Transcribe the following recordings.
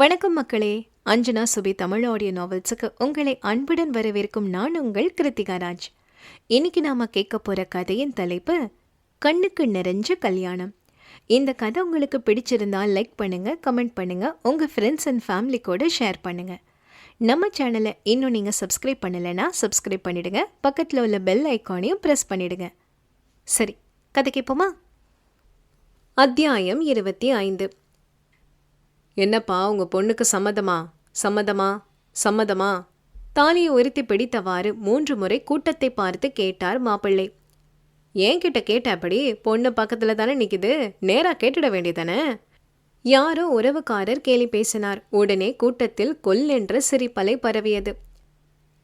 வணக்கம் மக்களே. அஞ்சனா சுபி தமிழ் ஆடியோ நாவல்ஸுக்கு உங்களை அன்புடன் வரவேற்கும் நான் உங்கள் கிருத்திகா ராஜ். இன்னைக்கு நாம கேட்க போற கதையின் தலைப்பு கண்ணுக்கு நிறைஞ்ச கல்யாணம். இந்த கதை உங்களுக்கு பிடிச்சிருந்தா லைக் பண்ணுங்க கமெண்ட் பண்ணுங்க உங்க ஃப்ரெண்ட்ஸ் அண்ட் ஃபேமிலி கூட ஷேர் பண்ணுங்க. நம்ம சேனலை இன்னும் நீங்கள் சப்ஸ்கிரைப் பண்ணலைன்னா சப்ஸ்கிரைப் பண்ணிடுங்க பக்கத்தில் உள்ள பெல் ஐக்கானையும் ப்ரெஸ் பண்ணிடுங்க. சரி கதை கேட்போமா அத்தியாயம் இருபத்தி ஐந்து. என்னப்பா உங்க பொண்ணுக்கு சம்மதமா? சம்மதமா? சம்மதமா? தாலியை உயர்த்தி பிடித்தவாறு மூன்று முறை கூட்டத்தை பார்த்து கேட்டார் மாப்பிள்ளை. ஏன் கிட்ட கேட்டபடி பொண்ணு பக்கத்தில் தானே நிற்குது நேரா கேட்டுட வேண்டியதானே? யாரோ உறவுக்காரர் கேலி பேசினார். உடனே கூட்டத்தில் கொல்லென்ற சிரிப்பலை பரவியது.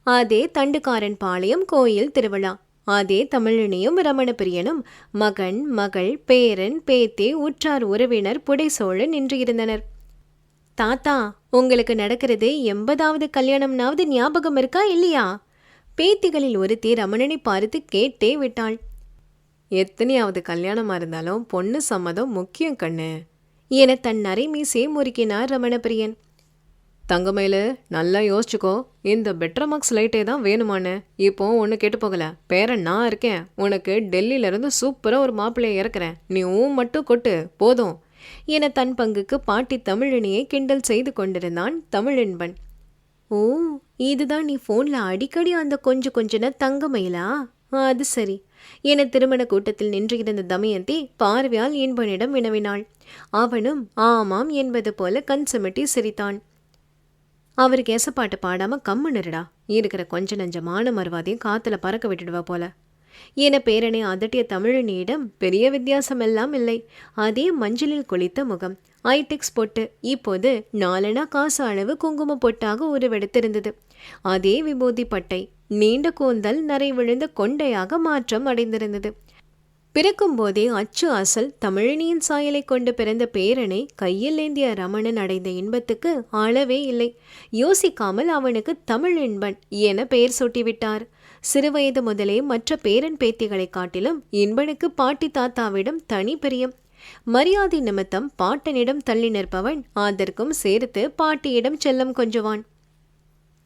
அதே தண்டுக்காரன் பாளையம் கோயில் திருவிழா. அதே தமிழினியும் ரமணப்பிரியனும் மகன் மகள் பேரன் பேத்தி உற்றார் உறவினர் புடைசோழ நின்று இருந்தனர். தாத்தா உங்களுக்கு நடக்கிறது எண்பதாவது கல்யாணம்னாவது ஞாபகம் இருக்கா இல்லையா? பேத்திகளில் ஒருத்தி ரமணனை பார்த்து கேட்டே விட்டாள். எத்தனையாவது கல்யாணமா இருந்தாலும் பொண்ணு சம்மதம் முக்கியம் கண்ணு என தன் நரைமீசே முறுக்கினார் ரமணபிரியன் தங்கமயிலு நல்லா யோசிச்சுக்கோ இந்த பெட்ரமாக்ஸ் லைட்டே தான் வேணுமான்னு. இப்போ ஒன்று கேட்டு போகல. பேரன் நான் இருக்கேன். உனக்கு டெல்லியிலேருந்து சூப்பராக ஒரு மாப்பிள்ளையை இறக்குறேன். நீ ஊ மட்டும் கொட்டு. போதும். என தன் பங்குக்கு பாட்டி தமிழினியை கிண்டல் செய்து கொண்டிருந்தான் தமிழென்பன். ஓ இதுதான் நீ ஃபோன்ல அடிக்கடி அந்த கொஞ்சம் கொஞ்சன தங்கமயிலா? அது சரி என திருமண கூட்டத்தில் நின்றிருந்த தமயந்தி பார்வையால் இன்பனிடம் வினவினாள். அவனும் ஆமாம் என்பது போல கண் சுமிட்டி சிரித்தான். அவருக்கு எசப்பாட்டு பாடாம கம்முன்னுடா இருக்கிற கொஞ்ச நஞ்சமான மறுவாதையும் காத்துல பறக்க விட்டுடுவா போல. என பேரனை அதட்டிய தமிழனியிடம் பெரிய வித்தியாசம் எல்லாம் இல்லை. அதே மஞ்சளில் குளித்த முகம். ஐடெக்ஸ் பொட்டு. இப்போது நாலனா காசு அளவு குங்கும பொட்டாக உருவெடுத்திருந்தது. அதே விபூதி பட்டை. நீண்ட கூந்தல் நரை விழுந்த கொண்டையாக மாற்றம் அடைந்திருந்தது. பிறக்கும் போதே அச்சு அசல் தமிழினியின் சாயலை கொண்டு பிறந்த பேரனை கையில் ஏந்திய ரமணன் அடைந்த இன்பத்துக்கு அளவே இல்லை. யோசிக்காமல் அவனுக்கு தமிழ் இன்பன் என பெயர் சூட்டிவிட்டார். சிறுவயது முதலே மற்ற பேரன் பேத்திகளை காட்டிலும் இன்பனுக்கு பாட்டி தாத்தாவிடம் தனி பிரியம். மரியாதை நிமித்தம் பாட்டனிடம் தள்ளி நிற்பவன் அதற்கும் சேர்த்து பாட்டியிடம் செல்லம் கொஞ்சுவான்.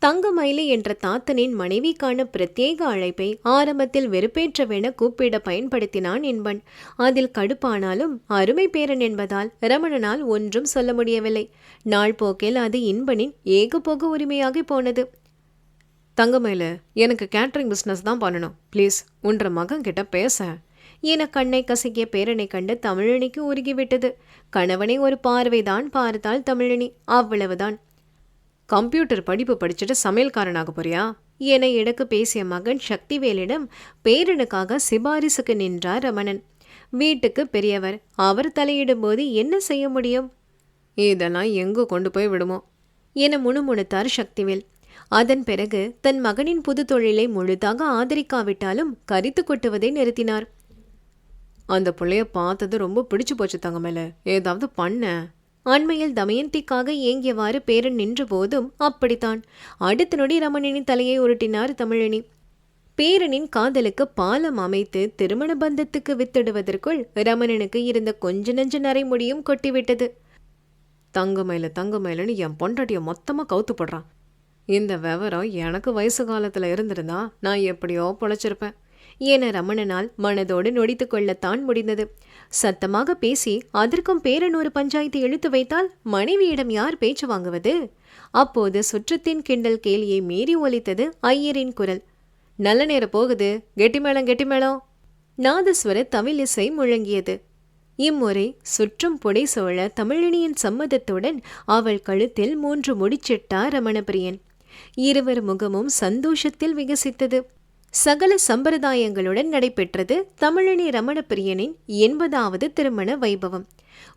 தங்கமயிலி என்ற தாத்தனின் மனைவிக்கான பிரத்யேக அழைப்பை ஆரம்பத்தில் வெறுப்பேற்றவென கூப்பிட பயன்படுத்தினான் என்பன் அதில் கடுப்பானாலும் அருமை பேரன் என்பதால் ரமணனால் ஒன்றும் சொல்ல முடியவில்லை. நாள் போக்கில் அது இன்பனின் ஏகபோக உரிமையாகி போனது. தங்கமயில எனக்கு கேட்ரிங் பிஸ்னஸ் தான் பண்ணணும். ப்ளீஸ் உன்ற மகன் கிட்ட பேச. என கண்ணை கசக்கிய பேரனை கண்டு தமிழினிக்கு உருகிவிட்டது கணவனை ஒரு பார்வைதான் பார்த்தாள் தமிழினி. அவ்வளவுதான். கம்ப்யூட்டர் படிப்பு படிச்சுட்டு சமையல்காரனாக போறியா? என எடுக்கு பேசிய மகன் சக்திவேலிடம் பேரனுக்காக சிபாரிசுக்கு நின்றார் ரமணன். வீட்டுக்கு பெரியவர் அவர் தலையிடும் போது என்ன செய்ய முடியும்? இதெல்லாம் எங்கு கொண்டு போய் விடுமோ? என முணுமுணுத்தார் சக்திவேல். அதன் பிறகு தன் மகனின் புது தொழிலை முழுதாக ஆதரிக்காவிட்டாலும் கரித்து கொட்டுவதை நிறுத்தினார். அந்த புள்ளைய பார்த்தது ரொம்ப பிடிச்சு போச்சு தங்கமேல ஏதாவது பண்ண. அண்மையில் தமயந்திக்காக ஏங்கியவாறு பேரன் நின்ற போதும் அப்படித்தான். அடுத்த நொடி ரமணினின் தலையை உருட்டினார் தமிழினி. பேரனின் காதலுக்கு பாலம் அமைத்து திருமண பந்தத்துக்கு வித்திடுவதற்குள் ரமணனுக்கு இருந்த கொஞ்ச நஞ்ச நரைமுடியும் கொட்டிவிட்டது. தங்கமயில தங்கமயிலன்னு என் பொண்டாட்டிய மொத்தமா கவுத்து போடுறான். இந்த விவரம் எனக்கு வயசு காலத்துல இருந்திருந்தா நான் எப்படியோ பொழைச்சிருப்பேன். என ரமணனால் மனதோடு நொடித்து கொள்ளத்தான் முடிந்தது. சத்தமாக பேசி அதற்கும் பேரனூர் பஞ்சாயத்து இழுத்து வைத்தால் மனைவியிடம் யார் பேச்சு வாங்குவது? அப்போது சுற்றத்தின் கிண்டல் கேலியை மீறி ஒலித்தது ஐயரின் குரல். நல்ல நேரம் போகுது. கெட்டிமேளம் கெட்டிமேளம். நாதஸ்வர தவிலிசை முழங்கியது. இம்முறை சுற்றும் புடை சோழ தமிழினியின் சம்மதத்துடன் அவள் கழுத்தில் மூன்று முடிச்சிட்டார் ரமணபிரியன். இருவர் முகமும் சந்தோஷத்தில் விகசித்தது. சகல சம்பிரதாயங்களுடன் நடைபெற்றது தமிழினி ரமணப்பிரியனின் எண்பதாவது திருமண வைபவம்.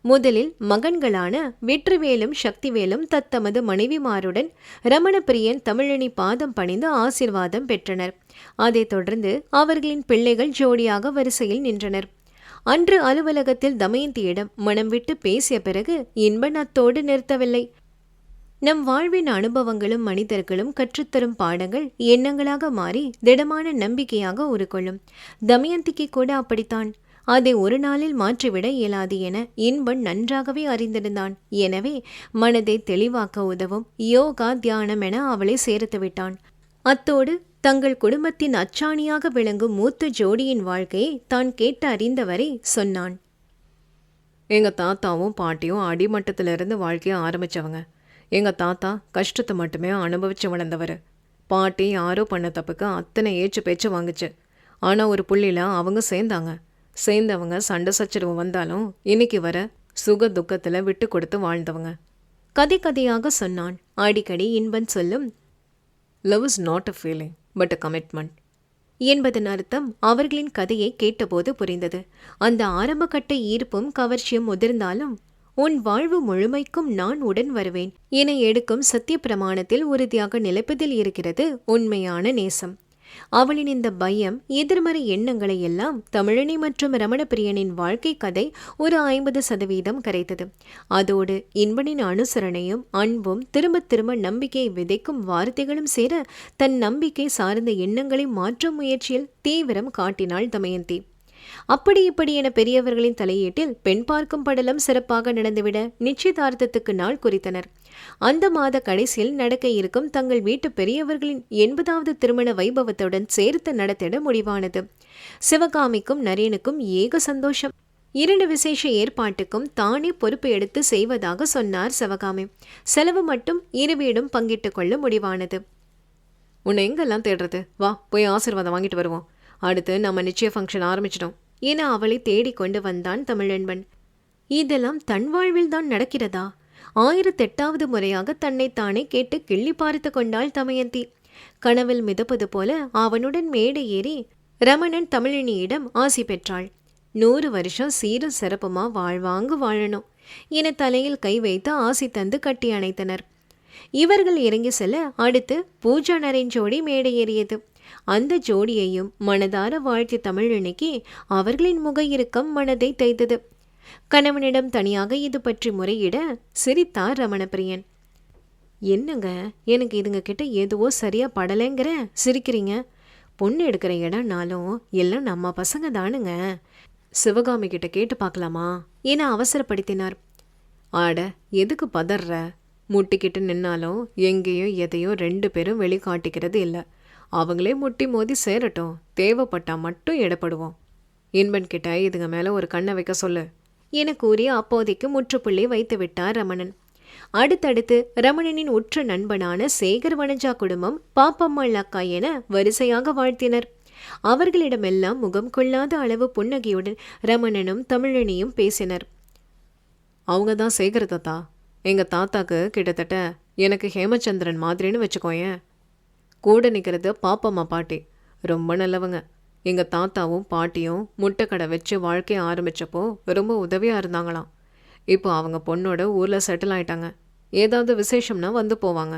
முதலில் மகன்களான வெற்றிவேலும் சக்திவேலும் தத்தமது மனைவிமாருடன் ரமணப்பிரியன் தமிழினி பாதம் பணிந்து ஆசிர்வாதம் பெற்றனர். அதைத் தொடர்ந்து அவர்களின் பிள்ளைகள் ஜோடியாக வரிசையில் நின்றனர். அன்று அலுவலகத்தில் தமயந்தியிடம் மனம் விட்டு பேசிய பிறகு இன்பன் அத்தோடு நிறுத்தவில்லை. நம் வாழ்வின் அனுபவங்களும் மனிதர்களும் கற்றுத்தரும் பாடங்கள் எண்ணங்களாக மாறி திடமான நம்பிக்கையாக உருக்கொள்ளும். தமயந்திக்கு கூட அப்படித்தான். அதை ஒரு நாளில் மாற்றிவிட இயலாது என இன்பன் நன்றாகவே அறிந்திருந்தான். எனவே மனதை தெளிவாக்க உதவும் யோகா தியானம் என அவளை சேர்த்து விட்டான். அத்தோடு தங்கள் குடும்பத்தின் அச்சாணியாக விளங்கும் மூத்த ஜோடியின் வாழ்க்கையை தான் கேட்டு அறிந்தவரை சொன்னான். எங்கள் தாத்தாவும் பாட்டியும் அடிமட்டத்திலிருந்து வாழ்க்கையை ஆரம்பித்தவங்க எங்கள் தாத்தா கஷ்டத்தை மட்டுமே அனுபவித்து வளர்ந்தவர். பாட்டி யாரோ பண்ண தப்புக்கு அத்தனை ஏச்சு பேச்சு வாங்குச்சு. ஆனால் ஒரு புள்ளியில் அவங்க சேர்ந்தாங்க. சேர்ந்தவங்க சண்டை சச்சரவு வந்தாலும் இன்னைக்கு வர சுக துக்கத்தில் விட்டு கொடுத்து வாழ்ந்தவங்க. கதை கதையாக சொன்னான். அடிக்கடி இன்பன் சொல்லும் love is not a feeling but a commitment என்பதன் அர்த்தம் அவர்களின் கதையை கேட்டபோது புரிந்தது. அந்த ஆரம்பகட்ட ஈர்ப்பும் கவர்ச்சியும் முதிர்ந்தாலும் உன் வாழ்வு முழுமைக்கும் நான் உடன் வருவேன். என எடுக்கும் சத்திய பிரமாணத்தில் உறுதியாக நிலைப்பதில் இருக்கிறது உண்மையான நேசம். அவளின் இந்த பயம் எதிர்மறை எண்ணங்களை எல்லாம் தமிழனி மற்றும் ரமணப்பிரியனின் வாழ்க்கை கதை ஒரு ஐம்பது சதவீதம் கரைத்தது. அதோடு இன்பனின் அனுசரணையும் அன்பும் திரும்ப திரும்ப நம்பிக்கையை விதைக்கும் வார்த்தைகளும் சேர தன் நம்பிக்கை சார்ந்த எண்ணங்களை மாற்றும் முயற்சியில் தீவிரம் காட்டினாள் தமயந்தி. அப்படி இப்படி என பெரியவர்களின் தலையீட்டில் பெண் பார்க்கும் படலம் சிறப்பாக நடந்துவிட நிச்சயதார்த்தத்துக்கு நாள் குறித்தனர். அந்த மாத கடைசியில் நடக்க இருக்கும் தங்கள் வீட்டு பெரியவர்களின் எண்பதாவது திருமண வைபவத்துடன் சேர்த்து நடத்திட முடிவானது. சிவகாமிக்கும் நரேனுக்கும் ஏக சந்தோஷம். இரண்டு விசேஷ ஏற்பாட்டுக்கும் தானே பொறுப்பு எடுத்து செய்வதாக சொன்னார் சிவகாமி. செலவு மட்டும் இரு வீடும் பங்கிட்டு கொள்ள முடிவானது. உன்னை எங்கெல்லாம் தேடுறது? வா போய் ஆசீர்வாதம் வாங்கிட்டு வருவோம். அடுத்து நம்ம நிச்சய ஃபங்க்ஷன் ஆரம்பிச்சிட்டோம். என அவளை தேடிக்கொண்டு வந்தான் தமிழன்பன் இதெல்லாம் தன் வாழ்வில் தான் நடக்கிறதா? ஆயிரத்தெட்டாவது முறையாக தன்னைத்தானே கேட்டு கிள்ளி பார்த்து கொண்டாள் தமயந்தி. கனவில் மிதப்பது போல அவனுடன் மேடை ஏறி ரமணன் தமிழினியிடம் ஆசி பெற்றாள். நூறு வருஷம் சீரும் சிறப்புமா வாழ்வாங்கு வாழணும் என தலையில் கை வைத்து ஆசி தந்து கட்டி அணைத்தனர். இவர்கள் இறங்கி செல்ல அடுத்து பூஜா நரேன் ஜோடி மேடை ஏறியது. அந்த ஜோடியையும் மனதார வாழ்த்தி தமிழனுக்கே அவர்களின் முக இறுக்கம் மனதை தைத்தது. கணவனிடம் தனியாக இது பற்றி முறையிட சிரித்தார் ரமணப்பிரியன். என்னங்க எனக்கு இதுங்க கிட்ட எதுவோ சரியா படலைங்கிற? சிரிக்கிறீங்க? பொண்ணு எடுக்கிற இடம்னாலும் எல்லாம் நம்ம பசங்க தானுங்க. சிவகாமி கிட்ட கேட்டு பார்க்கலாமா? என அவசரப்படுத்தினார். ஆட எதுக்கு பதற முட்டிக்கிட்டு நின்னாலும் எங்கேயோ எதையோ ரெண்டு பேரும் வெளிக்காட்டிக்கிறது இல்லை. அவங்களே முட்டி மோதி சேரட்டும். தேவைப்பட்டால் மட்டும் இடப்படுவோம் இன்பன் கிட்ட இதுங்க மேலே ஒரு கண்ணை வைக்க சொல்லு. என கூறி அப்போதைக்கு முற்றுப்புள்ளி வைத்து விட்டார் ரமணன். அடுத்தடுத்து ரமணனின் உற்ற நண்பனான சேகர் வனஜா குடும்பம் பாப்பம்மாள் அக்கா என வரிசையாக வாழ்த்தினர். அவர்களிடமெல்லாம் முகம் கொள்ளாத அளவு புன்னகையுடன் ரமணனும் தமிழனியும் பேசினர். அவங்க தான் சேகர் தாத்தா. எங்கள் தாத்தாக்கு கிட்டத்தட்ட எனக்கு ஹேமச்சந்திரன் மாதிரின்னு வச்சுக்கோயேன். கூட நிற்கிறது பாப்பம்மா பாட்டி. ரொம்ப நல்லவங்க. எங்கள் தாத்தாவும் பாட்டியும் முட்டை கடை வச்சு வாழ்க்கையை ஆரம்பித்தப்போ ரொம்ப உதவியாக இருந்தாங்களாம். இப்போ அவங்க பொண்ணோட ஊரில் செட்டில் ஆயிட்டாங்க. ஏதாவது விசேஷம்னா வந்து போவாங்க.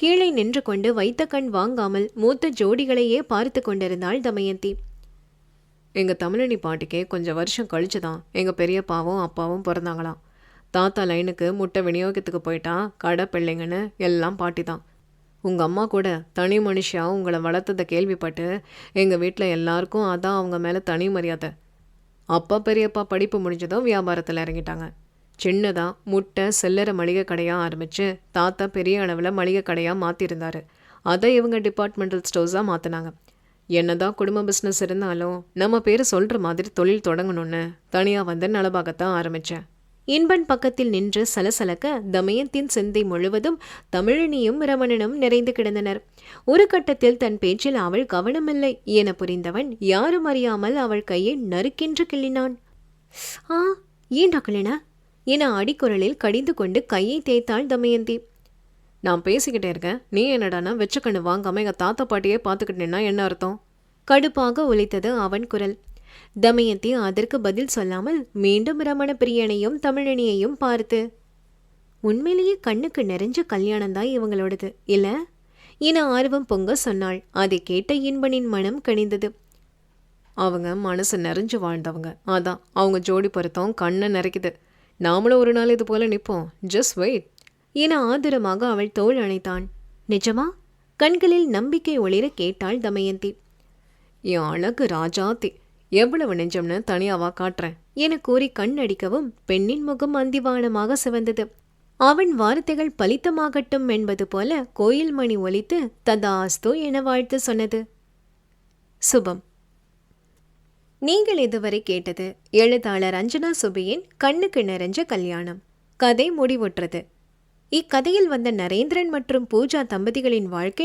கீழே நின்று கொண்டு வைத்த கண் வாங்காமல் மூத்த ஜோடிகளையே பார்த்து கொண்டிருந்தாள் தமயந்தி. எங்கள் தமிழனி பாட்டிக்கே கொஞ்சம் வருஷம் கழிச்சு தான் எங்கள் பெரியப்பாவும் அப்பாவும் பிறந்தாங்களாம். தாத்தா லைனுக்கு முட்டை விநியோகத்துக்கு போயிட்டா கடை பிள்ளைங்கன்னு எல்லாம் பாட்டி தான் உங்கள் அம்மா கூட தனி மனுஷியாக உங்களை வளர்த்ததை கேள்விப்பட்டு எங்கள் வீட்டில் எல்லாருக்கும் அதான் அவங்க மேலே தனி மரியாதை. அப்பா பெரியப்பா படிப்பு முடிஞ்சதும் வியாபாரத்தில் இறங்கிட்டாங்க. சின்னதாக முட்டை செல்லற மளிகை கடையாக ஆரம்பித்து தாத்தா பெரிய அளவில் மளிகை கடையாக மாற்றிருந்தார் அதை இவங்க டிபார்ட்மெண்டல் ஸ்டோர்ஸாக மாற்றினாங்க என்னதான் குடும்ப பிஸ்னஸ் இருந்தாலும் நம்ம பேர் சொல்கிற மாதிரி தொழில் தொடங்கணும்னு தனியாக வந்து நலபாகத்தான் ஆரம்பித்தேன் இன்பன் பக்கத்தில் நின்று சலசலக்க தமயந்தின் சிந்தை முழுவதும் தமிழினியும் ரமணனும் நிறைந்து கிடந்தனர். ஒரு கட்டத்தில் தன் பேச்சில் அவள் கவனமில்லை என புரிந்தவன் யாரும் அறியாமல் அவள் கையை நறுக்கென்று கிள்ளினான். ஆ ஏண்டா கிளின என அடிக்குரலில் கடிந்து கொண்டு கையை தேய்த்தாள் தமயந்தி. நான் பேசிக்கிட்டே இருக்கேன். நீ என்னடானா வெச்சக்கண்ணு வாங்காமல் வாங்காம எங்கள் தாத்தா பாட்டியே பார்த்துக்கிட்டேன்னா என்ன அர்த்தம்? கடுப்பாக ஒலித்தது அவன் குரல். தமயந்தி அதற்கு பதில் சொல்லாமல் மீண்டும் ரமண பிரியனையும் தமிழனியையும் பார்த்து உண்மையிலேயே கண்ணுக்கு நிறைஞ்ச கல்யாணம்தான் இவங்களோடது இல்ல? என ஆர்வம் பொங்க சொன்னாள். அதை கேட்ட இன்பனின் மனம் கனிந்தது. அவங்க மனசு நிறைஞ்சு வாழ்ந்தவங்க. அதான் அவங்க ஜோடி பொருத்தம் கண்ணை நிறைக்குது நாமளும் ஒரு நாள் இது போல நிற்போம் ஜஸ்ட் வெயிட் என ஆதரமாக அவள் தோல் அணைத்தான். நிஜமா? கண்களில் நம்பிக்கை ஒளிர கேட்டாள் தமயந்தி. என் அழகு ராஜாத்தி எவ்வளவு நெஞ்சம்னு தனியாவா காட்டுறேன் என கூறி கண்ணடிக்கவும் பெண்ணின் முகம் அந்திவானமாக சிவந்தது. அவன் வார்த்தைகள் பலித்தமாகட்டும் என்பது போல கோயில் மணி ஒலித்து ததாஸ்து என வாழ்த்து சொன்னது. சுபம். நீங்கள் இதுவரை கேட்டது எழுத்தாளர் அஞ்சனா சுபியின் கண்ணுக்கு நிறைஞ்ச கல்யாணம். கதை முடிவுற்றது. இக்கதையில் வந்த நரேந்திரன் மற்றும் பூஜா தம்பதிகளின் வாழ்க்கை